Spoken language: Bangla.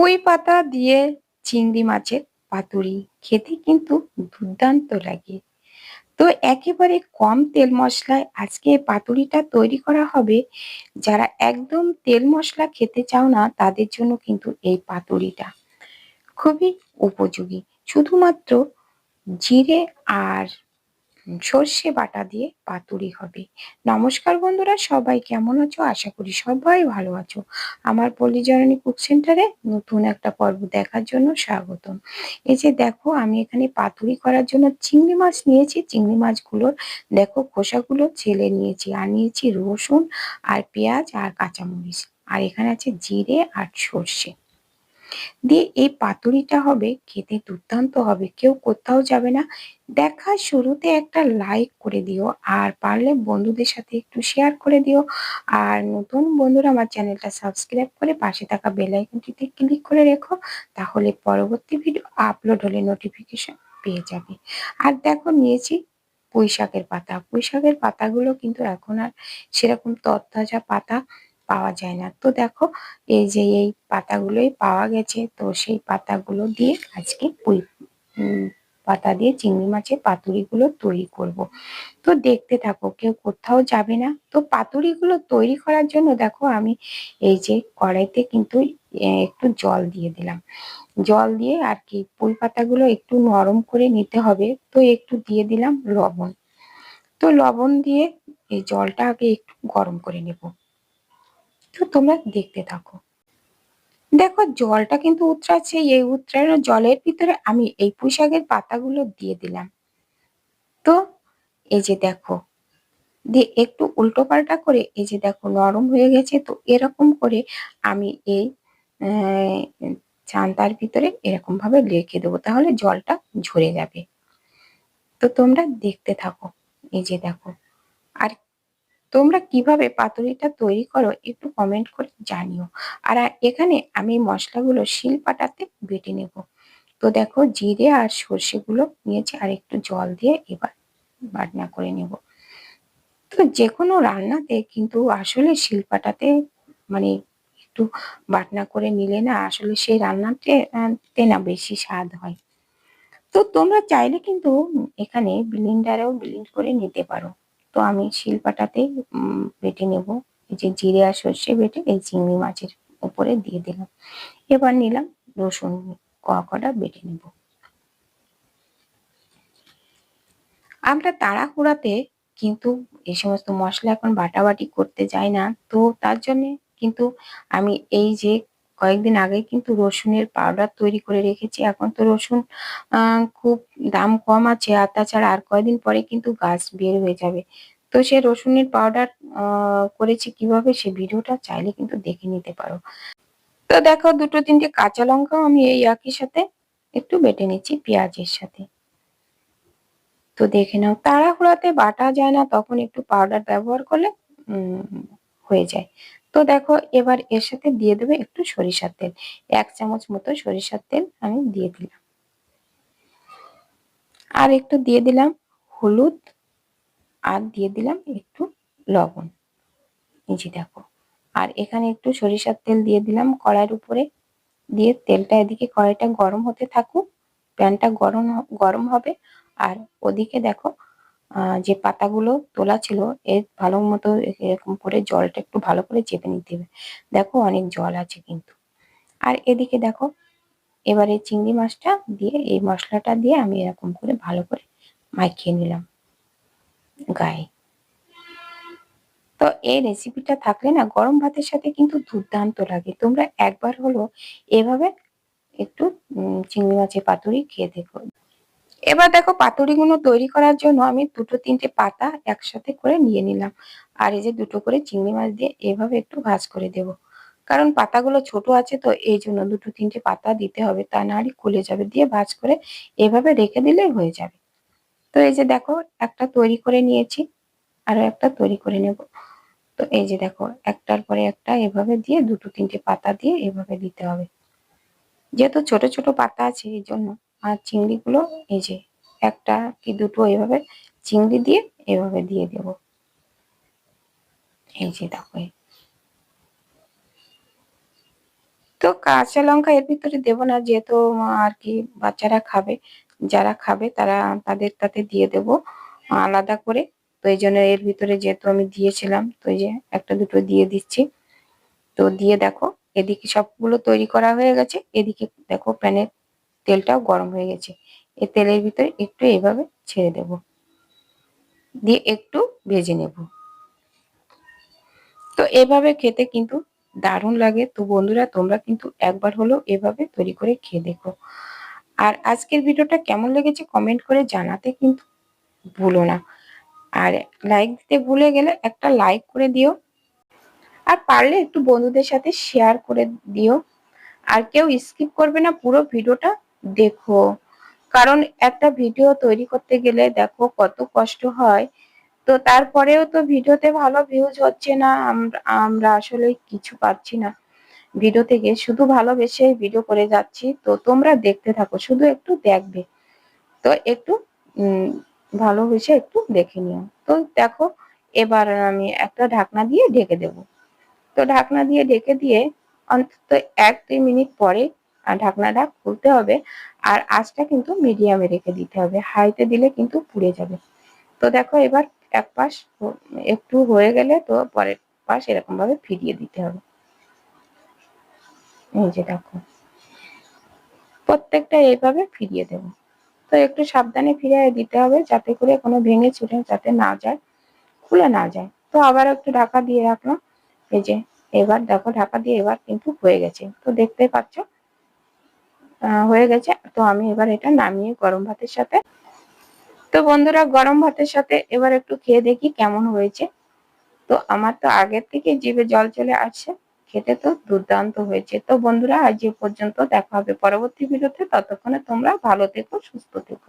পুঁই পাতা দিয়ে চিংড়ি মাছের পাতুরি? খেতে কিন্তু দুর্দান্ত লাগে। তো একেবারে কম তেল মশলায় আজকে পাতুরিটা তৈরি করা হবে। যারা একদম তেল মশলা খেতে চাও না, তাদের জন্য কিন্তু এই পাতুরিটা খুবই উপযোগী। শুধুমাত্র জিরে আর সর্ষে বাটা দিয়ে পাতুরি হবে। নমস্কার বন্ধুরা, সবাই কেমন আছো? আশা করি সবাই ভালো আছো। আমার পল্লীজননী কুক সেন্টারে নতুন একটা পর্ব দেখার জন্য স্বাগতম। এই যে দেখো, আমি এখানে পাতুরি করার জন্য চিংড়ি মাছ নিয়েছি। চিংড়ি মাছগুলোর দেখো খোসাগুলো ছেলে নিয়েছি। আর নিয়েছি রসুন, আর পেঁয়াজ, আর কাঁচামরিচ। আর এখানে আছে জিরে আর সর্ষে। দিয়ে এই পাতুরিটা হবে, খেতে দুর্দান্ত হবে, কেউ কোথাও যাবে না। দেখা শুরুতে একটা লাইক করে দিও, আর পারলে বন্ধুদের সাথে একটু শেয়ার করে দিও। আর নতুন বন্ধুরা আমার চ্যানেলটা সাবস্ক্রাইব করে পাশে থাকা বেল আইকনটিতে ক্লিক করে রেখো, তাহলে পরবর্তী ভিডিও আপলোড হলে নোটিফিকেশন পেয়ে যাবে। আর দেখো নিয়েছি পুঁই শাকের পাতা। পুঁই পাতাগুলো কিন্তু এখন আর সেরকম তরতাজা পাতা পাওয়া যায় না। তো দেখো, এই যে এই পাতাগুলোই পাওয়া গেছে। তো সেই পাতাগুলো দিয়ে আজকে পুঁই পাতা দিয়ে চিংড়ি মাছের পাতুরিগুলো তৈরি করব। তো দেখতে থাকো, কেউ কোথাও যাবে না। তো পাতুরিগুলো তৈরি করার জন্য দেখো, আমি এই যে কড়াইতে কিন্তু একটু জল দিয়ে দিলাম। জল দিয়ে আর কি, পুঁই পাতাগুলো একটু নরম করে নিতে হবে। তো একটু দিয়ে দিলাম লবণ। তো লবণ দিয়ে এই জলটা আগে একটু গরম করে নেব। তো তোমরা দেখতে থাকো। দেখো, জলটা কিন্তু উতরাচ্ছে। এই উতরানো জলের ভিতরে আমি এই পুঁইশাকের পাতাগুলো দিয়ে দিলাম। তো এই যে দেখো, দিয়ে একটু উল্টো পাল্টা করে এই যে দেখো, নরম হয়ে গেছে। তো এরকম করে আমি এই চান্তার ভিতরে এরকম ভাবে রেখে দেবো। তাহলে জলটা ঝরে যাবে। তো তোমরা দেখতে থাকো। এই যে দেখো, আর তোমরা কীভাবে পাতুরিটা তৈরি করো একটু কমেন্ট করে জানিও। আর এখানে আমি মশলাগুলো শিল পাটাতে বেটে নেব। তো দেখো জিরে আর সর্ষেগুলো নিয়েছি আর একটু জল দিয়ে এবার বাটনা করে নেব। তো যে কোনো রান্নাতে কিন্তু আসলে শিলপাটাতে মানে একটু বাটনা করে নিলে না আসলে সেই রান্নাতে না বেশি স্বাদ হয়। তো তোমরা চাইলে কিন্তু এখানে ব্লিন্ডারেও ব্লিন্ড করে নিতে পারো। তো আমি শিলপাটাতে বেটে নেব। এই যে জিরে আর সর্ষে বেটে এই চিংড়ি মাছের উপরে দিয়ে দিলাম। এবার নিলাম রসুন কড়া বেটে নেব। আমরা তাড়াহুড়াতে কিন্তু এই সমস্ত মশলা এখন বাটাবাটি করতে যাই না, তো তার জন্যে কিন্তু আমি এই যে কয়েকদিন আগে কিন্তু রসুনের পাউডার তৈরি করে রেখেছি। এখন তো রসুন খুব দাম কম আছে আর তাছাড়া আর কয়েকদিন পরে কিন্তু গাছ বের হয়ে যাবে। তো সে রসুনের পাউডার করেছি কীভাবে সে ভিডিওটা চাইলে কিন্তু দেখে নিতে পারো। তো দেখো দুটো তিনটে কাঁচা লঙ্কাও আমি এই একই সাথে একটু বেটে নিচ্ছি পেঁয়াজের সাথে। তো দেখে নাও, তাড়াহুড়াতে বাটা যায় না, তখন একটু পাউডার ব্যবহার করলে হয়ে যায়। তো দেখো, এবার এর সাথে দিয়ে দেবে একটু সরিষার তেল। এক চামচ মতো সরিষার তেল আমি দিয়ে দিলাম। আর একটু দিয়ে দিলাম হলুদ আর দিয়ে দিলাম একটু লবণ। যে দেখো, আর এখানে একটু সরিষার তেল দিয়ে দিলাম কড়াইয়ের উপরে। দিয়ে তেলটা এদিকে কড়াইটা গরম হতে থাকুক, প্যানটা গরম গরম হবে। আর ওদিকে দেখো যে পাতাগুলো তোলা ছিল, এর ভালো মতো এরকম করে জলটা একটু ভালো করে চেপে নিতে হবে। দেখো অনেক জল আছে কিন্তু। আর এদিকে দেখো, এবারে চিংড়ি মাছটা দিয়ে, এই মশলাটা দিয়ে আমি এরকম করে ভালো করে মাখিয়ে নিলাম গায়ে। তো এই রেসিপিটা থাকলে না, গরম ভাতের সাথে কিন্তু দুর্দান্ত লাগে। তোমরা একবার হলো এভাবে একটু চিংড়ি মাছের পাতুরি খেয়ে দেখো। এবার দেখো পাতুরিগুলো তৈরি করার জন্য আমি দুটো তিনটে পাতা একসাথে করে নিয়ে নিলাম। আর এই যে দুটো করে চিংড়ি মাছ দিয়ে এভাবে একটু ভাজ করে দেব। কারণ পাতাগুলো ছোট আছে তো এই জন্য দুটো তিনটে পাতা দিতে হবে, তা নাহলে খুলে যাবে, দিয়ে ভাজ করে এভাবে রেখে দিলেই হয়ে যাবে। তো এই যে দেখো একটা তৈরি করে নিয়েছি আরও একটা তৈরি করে নেব। তো এই যে দেখো একটার পরে একটা এভাবে দিয়ে দুটো তিনটে পাতা দিয়ে এভাবে দিতে হবে। যেহেতু ছোট ছোট পাতা আছে এই জন্য আর চিংড়িগুলো এই যে একটা কি দুটো এভাবে চিংড়ি দিয়ে এভাবে দিয়ে দেব। এই যে দেখো তো কাঁচা লঙ্কা এর ভিতরে দেবো না, যেহেতু আর কি বাচ্চারা খাবে, যারা খাবে তারা তাদের তাতে দিয়ে দেব আলাদা করে। তো এই জন্য এর ভিতরে যেহেতু আমি দিয়েছিলাম, তো এই যে একটা দুটো দিয়ে দিচ্ছি। তো দিয়ে দেখো, এদিকে সবগুলো তৈরি করা হয়ে গেছে, এদিকে দেখো প্যানের তেলটাও গরম হয়ে গেছে। এই তেলের ভিতরে একটু এভাবে ছেড়ে দেব। দিয়ে একটু ভেজে নেব। তো এভাবে খেতে কিন্তু দারুণ লাগে। তো বন্ধুরা, তোমরা কিন্তু একবার হলেও এভাবে তৈরি করে খেয়ে দেখো। আর আজকের ভিডিওটা কেমন লেগেছে কমেন্ট করে জানাতে কিন্তু ভুলো না। আর লাইক দিতে ভুলে গেলে একটা লাইক করে দিও। আর পারলে একটু বন্ধুদের সাথে শেয়ার করে দিও। আর কেউ স্কিপ করবে না পুরো ভিডিওটা। দেখো। কারণ একটা ভিডিও তৈরি করতে গেলে দেখো কত কষ্ট হয়। তো তারপরেও তো ভিডিওতে ভালো ভিউজ হচ্ছে না আমরা আসলে কিছু পাচ্ছি না। ভিডিও থেকে শুধু ভালোবেসে ভিডিও করে যাচ্ছি। তো তোমরা দেখতে থাকো, শুধু একটু দেখবে। তো একটু ভালোবেসে একটু দেখে নিও। তো দেখো, এবার আমি একটা ঢাকনা দিয়ে ঢেকে দেব। তো ঢাকনা দিয়ে ঢেকে দিয়ে অন্তত এক দুই মিনিট পরে ঢাকনাটা খুলতে হবে আর আঁচটা কিন্তু মিডিয়ামে রেখে দিতে হবে। হাইতে দিলে কিন্তু পুড়ে যাবে। তো দেখো এবার এক পাশ একটু হয়ে গেলে তো পরের পাশ এরকম ভাবে ফিরিয়ে দিতে হবে। এই যে দেখো। প্রত্যেকটা এইভাবে ফিরিয়ে দেব। তো একটু সাবধানে ফিরিয়ে দিতে হবে যাতে করে কোনো ভেঙে ছুটে যাতে না যায়, খুলে না যায়। তো আবার একটু ঢাকা দিয়ে রাখলাম। এই যে এবার দেখো ঢাকা দিয়ে এবার কিন্তু হয়ে গেছে। তো দেখতে পাচ্ছ হয়ে গেছে। তো আমি এবার এটা নামিয়ে গরম ভাতের সাথে। তো বন্ধুরা, গরম ভাতের সাথে এবার একটু খেয়ে দেখি কেমন হয়েছে। তো আমার তো আগের থেকে জিভে জল চলে আসছে। খেতে তো দুর্দান্ত হয়েছে। তো বন্ধুরা, আজ এ পর্যন্ত দেখা হবে পরবর্তী ভিডিওতে। ততক্ষণে তোমরা ভালো থেকো, সুস্থ থেকো।